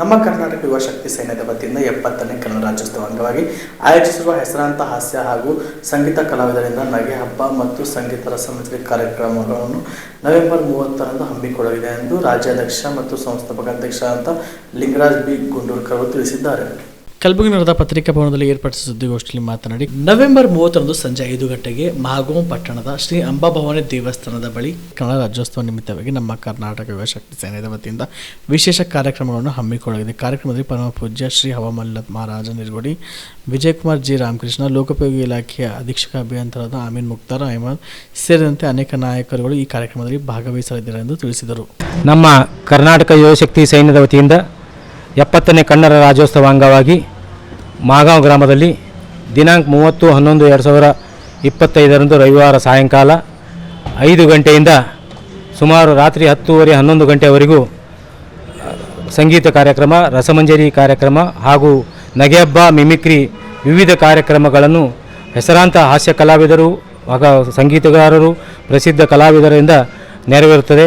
ನಮ್ಮ ಕರ್ನಾಟಕ ಯುವ ಶಕ್ತಿ ಸೈನ್ಯದ ವತಿಯಿಂದ ಎಪ್ಪತ್ತನೇ ಕನ್ನಡ ರಾಜ್ಯೋತ್ಸವ ಅಂಗವಾಗಿ ಆಯೋಜಿಸಿರುವ ಹೆಸರಾಂತ ಹಾಸ್ಯ ಹಾಗೂ ಸಂಗೀತ ಕಲಾವಿದರಿಂದ ನಗೆ ಹಬ್ಬ ಮತ್ತು ಸಂಗೀತ ರಸಮಂಜರಿ ಕಾರ್ಯಕ್ರಮಗಳನ್ನು ನವೆಂಬರ್ ಮೂವತ್ತರಂದು ಹಮ್ಮಿಕೊಳ್ಳಲಿದೆ ಎಂದು ರಾಜ್ಯಾಧ್ಯಕ್ಷ ಮತ್ತು ಸಂಸ್ಥಾಪಕ ಅಧ್ಯಕ್ಷ ಅಂತ ಲಿಂಗರಾಜ್ ಬಿ ಗುಂಡೂರ್ಕರ್ ತಿಳಿಸಿದ್ದಾರೆ. ಕಲಬುರಗಿ ನಗರದ ಪತ್ರಿಕಾ ಭವನದಲ್ಲಿ ಏರ್ಪಡಿಸಿದ ಸುದ್ದಿಗೋಷ್ಠಿಯಲ್ಲಿ ಮಾತನಾಡಿ, ನವೆಂಬರ್ ಮೂವತ್ತರಂದು ಸಂಜೆ ಐದು ಗಂಟೆಗೆ ಮಹಾಗೋಂ ಪಟ್ಟಣದ ಶ್ರೀ ಅಂಬಾಭವಾನಿ ದೇವಸ್ಥಾನದ ಬಳಿ ಕನ್ನಡ ರಾಜ್ಯೋತ್ಸವ ನಿಮಿತ್ತವಾಗಿ ನಮ್ಮ ಕರ್ನಾಟಕ ಯುವಶಕ್ತಿ ಸೇನೆಯ ವತಿಯಿಂದ ವಿಶೇಷ ಕಾರ್ಯಕ್ರಮಗಳನ್ನು ಹಮ್ಮಿಕೊಳ್ಳಲಾಗಿದೆ. ಕಾರ್ಯಕ್ರಮದಲ್ಲಿ ಪರಮ ಪೂಜ್ಯ ಶ್ರೀ ಹವಾಮಲ್ಲ ಮಹಾರಾಜ ನಿರ್ಗುಡಿ, ವಿಜಯಕುಮಾರ್ ಜಿ ರಾಮಕೃಷ್ಣ, ಲೋಕೋಪಯೋಗಿ ಇಲಾಖೆಯ ಅಧೀಕ್ಷಕ ಅಭಿಯಂತರಾದ ಅಮೀನ್ ಮುಕ್ತಾರ್, ಅಹಮದ್ ಸೇರಿದಂತೆ ಅನೇಕ ನಾಯಕರುಗಳು ಈ ಕಾರ್ಯಕ್ರಮದಲ್ಲಿ ಭಾಗವಹಿಸಲಿದ್ದಾರೆ ಎಂದು ತಿಳಿಸಿದರು. ನಮ್ಮ ಕರ್ನಾಟಕ ಯುವಶಕ್ತಿ ಸೈನ್ಯದ ವತಿಯಿಂದ ಎಪ್ಪತ್ತನೇ ಕನ್ನಡ ರಾಜ್ಯೋತ್ಸವ ಅಂಗವಾಗಿ ಮಾಗಾಂವ್ ಗ್ರಾಮದಲ್ಲಿ ದಿನಾಂಕ ಮೂವತ್ತು, ಹನ್ನೊಂದು, ಎರಡು ಸಾವಿರ ಇಪ್ಪತ್ತೈದರಂದು ರವಿವಾರ ಸಾಯಂಕಾಲ ಐದು ಗಂಟೆಯಿಂದ ಸುಮಾರು ರಾತ್ರಿ ಹತ್ತೂವರೆ, ಹನ್ನೊಂದು ಗಂಟೆವರೆಗೂ ಸಂಗೀತ ಕಾರ್ಯಕ್ರಮ, ರಸಮಂಜರಿ ಕಾರ್ಯಕ್ರಮ ಹಾಗೂ ನಗೆಹಬ್ಬ ಮಿಮಿಕ್ರಿ ವಿವಿಧ ಕಾರ್ಯಕ್ರಮಗಳನ್ನು ಹೆಸರಾಂತ ಹಾಸ್ಯ ಕಲಾವಿದರು ಹಾಗೂ ಸಂಗೀತಗಾರರು, ಪ್ರಸಿದ್ಧ ಕಲಾವಿದರಿಂದ ನೆರವೇರುತ್ತದೆ.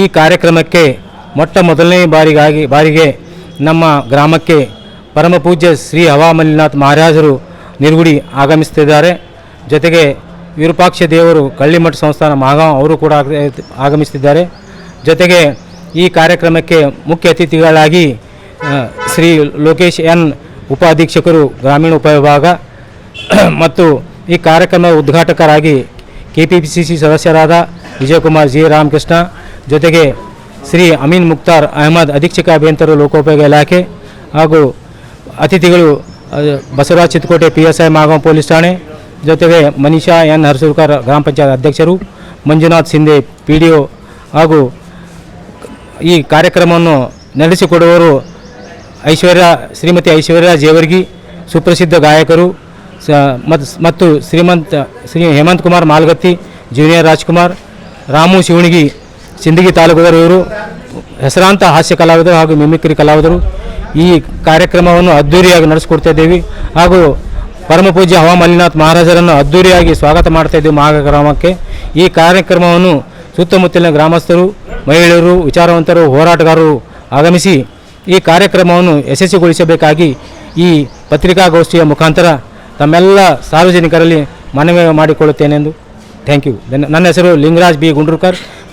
ಈ ಕಾರ್ಯಕ್ರಮಕ್ಕೆ ಮೊಟ್ಟ ಮೊದಲನೇ ಬಾರಿಗಾಗಿ, ಬಾರಿಗೆ ನಮ್ಮ ಗ್ರಾಮಕ್ಕೆ ಪರಮ ಪೂಜ್ಯ ಶ್ರೀ ಹವಾಮಲ್ಲಿನಾಥ್ ಮಹಾರಾಜರು ನಿರ್ಗುಡಿ ಆಗಮಿಸುತ್ತಿದ್ದಾರೆ. ಜೊತೆಗೆ ವಿರೂಪಾಕ್ಷ ದೇವರು ಕಳ್ಳಿಮಠ ಸಂಸ್ಥಾನ ಮಾಗಾಂವ್ ಅವರು ಕೂಡ ಆಗಮಿಸ್ತಿದ್ದಾರೆ ಜೊತೆಗೆ ಈ ಕಾರ್ಯಕ್ರಮಕ್ಕೆ ಮುಖ್ಯ ಅತಿಥಿಗಳಾಗಿ ಶ್ರೀ ಲೋಕೇಶ್ ಎನ್ ಉಪಾಧೀಕ್ಷಕರು, ಗ್ರಾಮೀಣ ಉಪವಿಭಾಗ ಮತ್ತು ಈ ಕಾರ್ಯಕ್ರಮ ಉದ್ಘಾಟಕರಾಗಿ K P P C C ಸದಸ್ಯರಾದ ವಿಜಯಕುಮಾರ್ ಜಿ ರಾಮಕೃಷ್ಣ, ಜೊತೆಗೆ ಶ್ರೀ ಅಮೀನ್ ಮುಕ್ತಾರ್ ಅಹಮದ್ ಅಧೀಕ್ಷಕ ಅಭಿಯಂತರು ಲೋಕೋಪಯೋಗ ಇಲಾಖೆ ಹಾಗೂ ಅತಿಥಿಗಳು Basavaraj Chitkote P S I police ಠಾಣೆ, ಜೊತೆಗೆ ಮನೀಷಾ ಎನ್ ಹರ್ಸೂರ್ಕರ್ ಗ್ರಾಮ ಪಂಚಾಯತ್ ಅಧ್ಯಕ್ಷರು, Manjunath Sindhe P D O ಹಾಗೂ ಈ ಕಾರ್ಯಕ್ರಮವನ್ನು ನಡೆಸಿಕೊಡುವವರು ಐಶ್ವರ್ಯ, ಶ್ರೀಮತಿ ಐಶ್ವರ್ಯ ಜೇವರ್ಗಿ, ಸುಪ್ರಸಿದ್ಧ ಗಾಯಕರು ಮತ್ತು ಶ್ರೀಮಂತ, ಶ್ರೀ ಹೇಮಂತ್ ಕುಮಾರ್ ಮಾಲ್ಗತ್ತಿ, ಜೂನಿಯರ್ ರಾಜ್ಕುಮಾರ್, ರಾಮು ಶಿವಣಿಗಿ ಸಿಂದಗಿ ತಾಲೂಕದವರು ಇವರು ಹೆಸರಾಂತ ಹಾಸ್ಯ ಕಲಾವಿದರು ಹಾಗೂ ಮಿಮಿಕ್ರಿ ಕಲಾವಿದರು ಈ ಕಾರ್ಯಕ್ರಮವನ್ನು ಅದ್ದೂರಿಯಾಗಿ ನಡೆಸಿಕೊಡ್ತಾ ಇದ್ದೀವಿ. ಹಾಗೂ ಪರಮಪೂಜ್ಯ ಹವಾಮಲ್ಲಿನಾಥ್ ಮಹಾರಾಜರನ್ನು ಅದ್ಧೂರಿಯಾಗಿ ಸ್ವಾಗತ ಮಾಡ್ತಾ ಇದ್ದೀವಿ ಮಹಾ ಗ್ರಾಮಕ್ಕೆ. ಈ ಕಾರ್ಯಕ್ರಮವನ್ನು ಸುತ್ತಮುತ್ತಲಿನ ಗ್ರಾಮಸ್ಥರು, ಮಹಿಳೆಯರು, ವಿಚಾರವಂತರು, ಹೋರಾಟಗಾರರು ಆಗಮಿಸಿ ಈ ಕಾರ್ಯಕ್ರಮವನ್ನು ಯಶಸ್ವಿಗೊಳಿಸಬೇಕಾಗಿ ಈ ಪತ್ರಿಕಾಗೋಷ್ಠಿಯ ಮುಖಾಂತರ ತಮ್ಮೆಲ್ಲ ಸಾರ್ವಜನಿಕರಲ್ಲಿ ಮನವಿ ಮಾಡಿಕೊಳ್ಳುತ್ತೇನೆಂದು. Thank you. ನನ್ನ ಹೆಸರು ಲಿಂಗರಾಜ್ ಬಿ. ಗುಂಡ್ರುಕರ್.